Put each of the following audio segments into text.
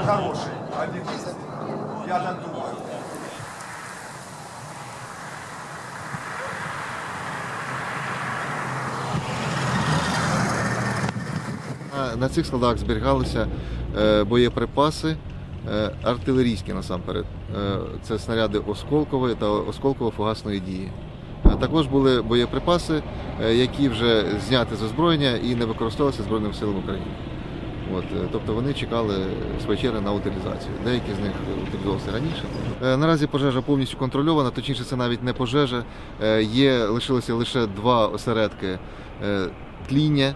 хороший. Девиз, я так думаю. На- цих складах зберігалися е, боєприпаси е, артилерійські насамперед. Е, Це снаряди осколкової та осколково-фугасної дії. Також були боєприпаси, які вже зняті з озброєння і не використовувалися Збройними силами України. От, е, тобто вони чекали з черги на утилізацію. Деякі з них утилізувалися раніше. Е, Наразі пожежа повністю контрольована, точніше, це навіть не пожежа. Е, Є лишилося лише два осередки тління,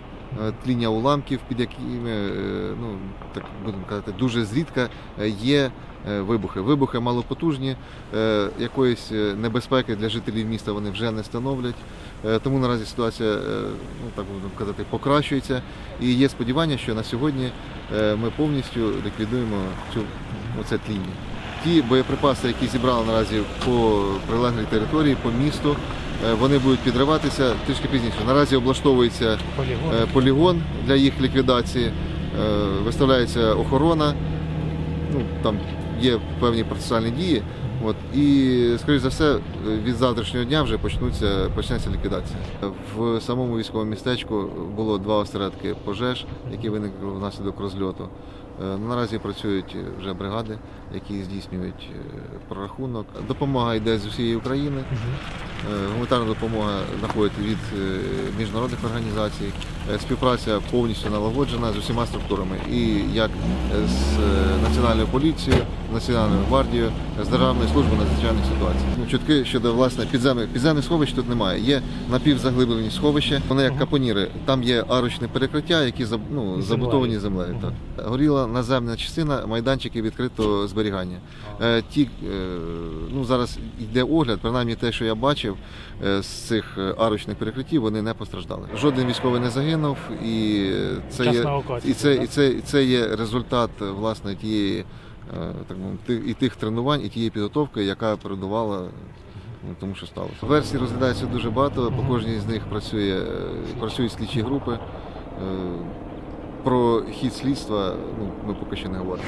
тління уламків, під якими е, ну так будемо казати, дуже зрідка е, є е, вибухи. Вибухи малопотужні, е, якоїсь е, небезпеки для жителів міста вони вже не становлять. Е, Тому наразі ситуація, е, ну так будемо казати, покращується. І є сподівання, що на сьогодні е, ми повністю ліквідуємо цю оце тління. Ті боєприпаси, які зібрали наразі по прилеглій території, по місту, е, вони будуть підриватися трішки пізніше. Наразі облаштовується Полігон. е, полігон для їх ліквідації, е, виставляється охорона, ну, там є певні процесуальні дії. От, і, скоріш за все, від завтрашнього дня вже почнуться, почнеться ліквідація. В самому військовому містечку було два осередки пожеж, які виникли внаслідок розльоту. Е, Наразі працюють вже бригади, які здійснюють е, прорахунок. Допомога йде з усієї України. Е, Гуманітарна допомога знаходить від е, міжнародних організацій. Е, Співпраця повністю налагоджена з усіма структурами, і як з Національною поліцією, Національною гвардією, з Державною службою надзвичайних ситуацій. Ну, Чутки щодо власне підземних підземних сховищ тут немає. Є напівзаглиблені сховища. Вони як капоніри. Там є арочне перекриття, які ну, Землею. землею. Так. Горіла наземна частина, майданчики відкритого зберігання. Е, Ті, е, ну зараз йде огляд, принаймні те, що я бачив е, з цих арочних перекриттів, вони не постраждали. Жоден військовий не загинув, і це є і це, і це, і це є результат власне тієї так і тих тренувань, і тієї підготовки, яка передувала. ну, Тому що сталося. Версій розглядається дуже багато. По кожній з них працює е, працюють слідчі групи. Е, Про хід слідства ну, ми поки що не говоримо.